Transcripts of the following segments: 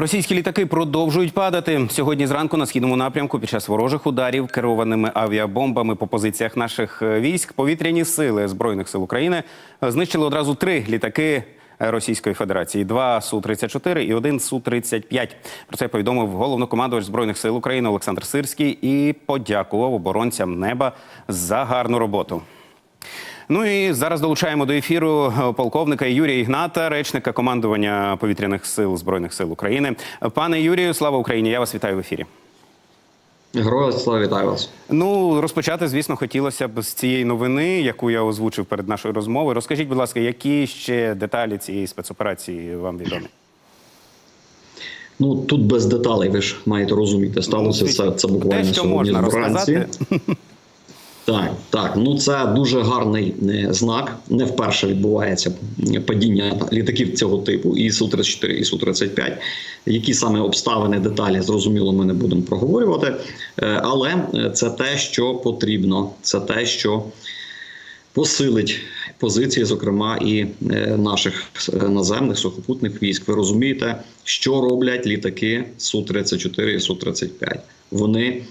Російські літаки продовжують падати. Сьогодні зранку на східному напрямку під час ворожих ударів керованими авіабомбами по позиціях наших е, військ повітряні сили збройних сил України е, знищили одразу три літаки. е, Російської Федерації два су 34 і один су 35 Про це повідомив головнокомандувач збройних сил України Олександр Сирський і подякував оборонцям неба за гарну роботу. Ну і зараз долучаємо до ефіру е, полковника Юрія Ігната, речника командування повітряних сил збройних сил України. Пане Юрію, слава Україні! Я вас вітаю в ефірі. Героя слава вітаю вас. Ну розпочати, звісно, хотілося б з цієї новини, яку я озвучив перед нашою розмовою. Розкажіть, будь ласка, які ще деталі цієї спецоперації вам відомі? Ну тут без деталей, ви ж маєте розуміти. Сталося Ну, це, це буквально те, що сьогодні можна вранці. розказати. Так, так. Ну це дуже гарний е, знак. Не вперше відбувається падіння літаків цього типу, і су 34 і су 35 Які саме обставини, деталі зрозуміло, ми не будемо проговорювати. Е, Але е, це те, що потрібно, це те, що посилить позиції, зокрема і наших наземних сухопутних військ. Ви розумієте, що роблять літаки су 34 і су 35 Вони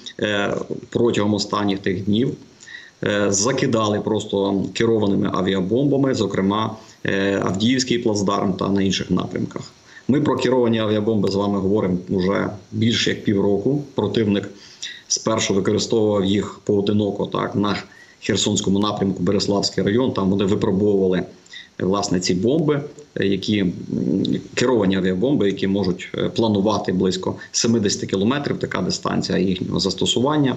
протягом останніх тих днів закидали просто керованими авіабомбами, зокрема е, Авдіївський плацдарм та на інших напрямках. Ми про керовані авіабомби з вами говоримо вже більше як півроку. Противник спершу використовував їх поодиноко так на Херсонському напрямку, Береславський район. Там вони випробовували е, власне ці бомби, е, які керовані авіабомби, які можуть е, планувати близько 70 кілометрів. Така дистанція їхнього застосування.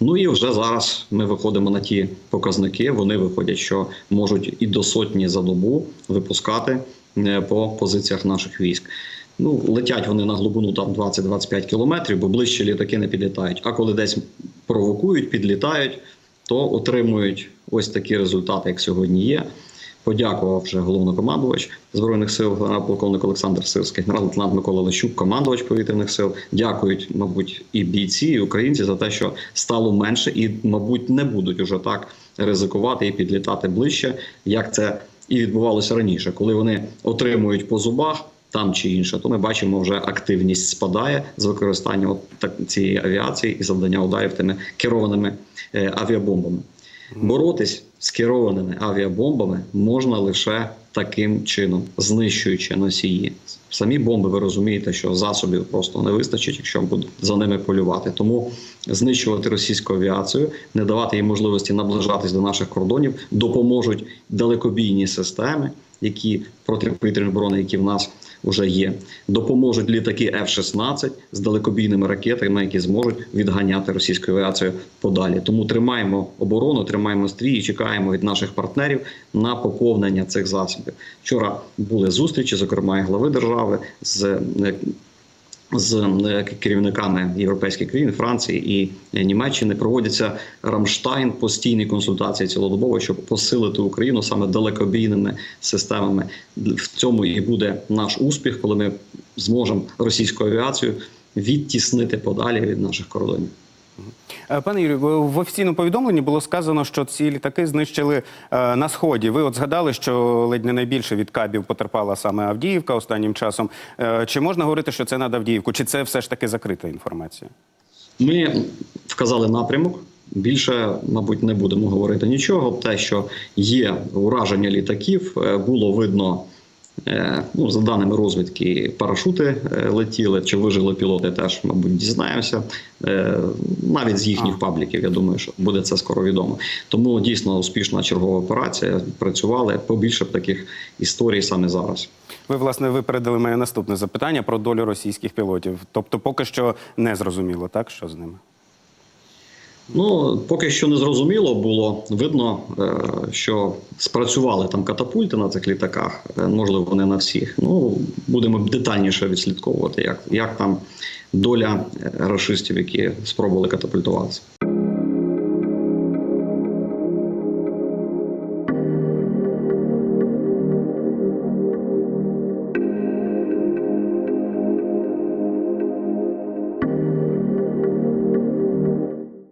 Ну і вже зараз ми виходимо на ті показники. Вони виходять, що можуть і до сотні за добу випускати е, по позиціях наших військ. Ну, летять вони на глибину там 20-25 кілометрів, бо ближче літаки не підлітають. А коли десь провокують, підлітають, то отримують ось такі результати, як сьогодні є. Подякував вже головнокомандувач збройних сил, генерал-полковник Олександр Сирський, генерал-лейтенант Микола Лещук, командувач повітряних сил. Дякують, мабуть, і бійці, і українці за те, що стало менше, і, мабуть, не будуть уже так ризикувати і підлітати ближче, як це і відбувалося раніше, коли вони отримують по зубах там чи інше, то ми бачимо, вже активність спадає з використання от цієї авіації і завдання ударів тими керованими е, авіабомбами. Боротись з керованими авіабомбами можна лише таким чином, знищуючи носії. Самі бомби, ви розумієте, що засобів просто не вистачить, якщо будуть за ними полювати. Тому знищувати російську авіацію, не давати їй можливості наближатись до наших кордонів, допоможуть далекобійні системи, які протиповітряної оборони, які в нас вже є. Допоможуть літаки F-16 з далекобійними ракетами, які зможуть відганяти російську авіацію подалі. Тому тримаємо оборону, тримаємо стрій і чекаємо від наших партнерів на поповнення цих засобів. Вчора були зустрічі, зокрема і глави держави з. З е, керівниками європейських країн Франції і е, Німеччини проводяться Рамштайн постійні консультації цілодобово, щоб посилити Україну саме далекобійними системами. В цьому і буде наш успіх, коли ми зможемо російську авіацію відтіснити подалі від наших кордонів. Е, Пане Юрію, в офіційному повідомленні було сказано, що ці літаки знищили е, на сході. Ви от згадали, що ледь не найбільше від кабів потерпала саме Авдіївка останнім часом. Е, чи можна говорити, що це над Авдіївку, чи це все ж таки закрита інформація? Ми вказали напрямок. Більше, мабуть, не будемо говорити нічого. Те, що є ураження літаків, було видно. Е, Ну, за даними розвідки, парашути е, летіли чи вижили пілоти, теж, мабуть, дізнаємося. Е, Навіть з їхніх пабліків, я думаю, що буде це скоро відомо. Тому дійсно успішна чергова операція. Працювали побільше б таких історій саме зараз. Ви власне випередили моє наступне запитання про долю російських пілотів. Тобто, поки що не зрозуміло, так що з ними. Ну, поки що не зрозуміло було. Видно, е, що спрацювали там катапульти на цих літаках, е, можливо, не на всіх. Ну, будемо детальніше відслідковувати, як, як там доля расистів, рашистів, які спробували катапультуватися.